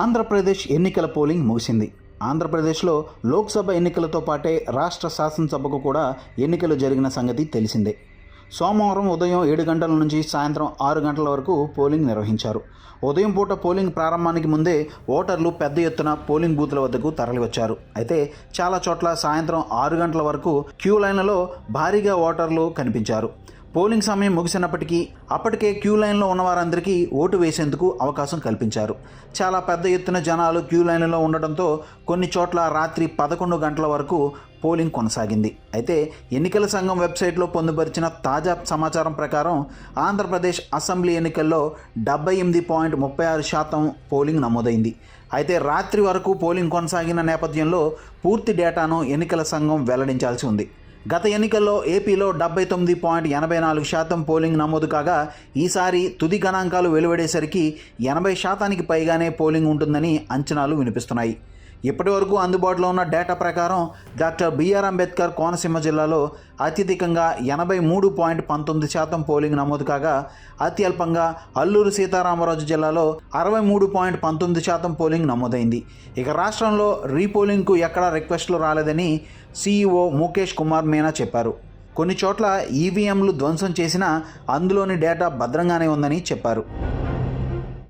ఆంధ్రప్రదేశ్ ఎన్నికల పోలింగ్ ముగిసింది. ఆంధ్రప్రదేశ్లో లోక్సభ ఎన్నికలతో పాటే రాష్ట్ర శాసనసభకు కూడా ఎన్నికలు జరిగిన సంగతి తెలిసిందే. సోమవారం ఉదయం ఏడు గంటల నుంచి సాయంత్రం ఆరు గంటల వరకు పోలింగ్ నిర్వహించారు. ఉదయం పూట పోలింగ్ ప్రారంభానికి ముందే ఓటర్లు పెద్ద ఎత్తున పోలింగ్ బూత్ల వద్దకు తరలివచ్చారు. అయితే చాలా చోట్ల సాయంత్రం ఆరు గంటల వరకు క్యూ లైన్లలో భారీగా ఓటర్లు కనిపించారు. పోలింగ్ సమయం ముగిసినప్పటికీ అప్పటికే క్యూ లైన్లో ఉన్న వారందరికీ ఓటు వేసేందుకు అవకాశం కల్పించారు. చాలా పెద్ద ఎత్తున జనాలు క్యూ లైన్లో ఉండడంతో కొన్ని చోట్ల రాత్రి పదకొండు గంటల వరకు పోలింగ్ కొనసాగింది. అయితే ఎన్నికల సంఘం వెబ్సైట్లో పొందుపరిచిన తాజా సమాచారం ప్రకారం ఆంధ్రప్రదేశ్ అసెంబ్లీ ఎన్నికల్లో డెబ్బై ఎనిమిది పాయింట్ ముప్పై ఆరు శాతం పోలింగ్ నమోదైంది. అయితే రాత్రి వరకు పోలింగ్ కొనసాగిన నేపథ్యంలో పూర్తి డేటాను ఎన్నికల సంఘం వెల్లడించాల్సి ఉంది. గత ఎన్నికల్లో ఏపీలో డెబ్బై తొమ్మిది పాయింట్ ఎనభై నాలుగు శాతం పోలింగ్ నమోదు కాగా ఈసారి తుది గణాంకాలు వెలువడేసరికి ఎనభై శాతానికి పైగానే పోలింగ్ ఉంటుందని అంచనాలు వినిపిస్తున్నాయి. ఇప్పటి వరకు అందుబాటులో ఉన్న డేటా ప్రకారం డాక్టర్ బిఆర్ అంబేద్కర్ కోనసీమ జిల్లాలో అత్యధికంగా ఎనభై మూడు పాయింట్ పంతొమ్మిది శాతం పోలింగ్ నమోదు కాగా అత్యల్పంగా అల్లూరు సీతారామరాజు జిల్లాలో అరవై మూడు పాయింట్ పంతొమ్మిది శాతం పోలింగ్ నమోదైంది. ఇక రాష్ట్రంలో రీపోలింగ్కు ఎక్కడా రిక్వెస్ట్లు రాలేదని సీఈఓ ముఖేష్ కుమార్ మీనా చెప్పారు. కొన్ని చోట్ల ఈవీఎంలు ధ్వంసం చేసినా అందులోని డేటా భద్రంగానే ఉందని చెప్పారు.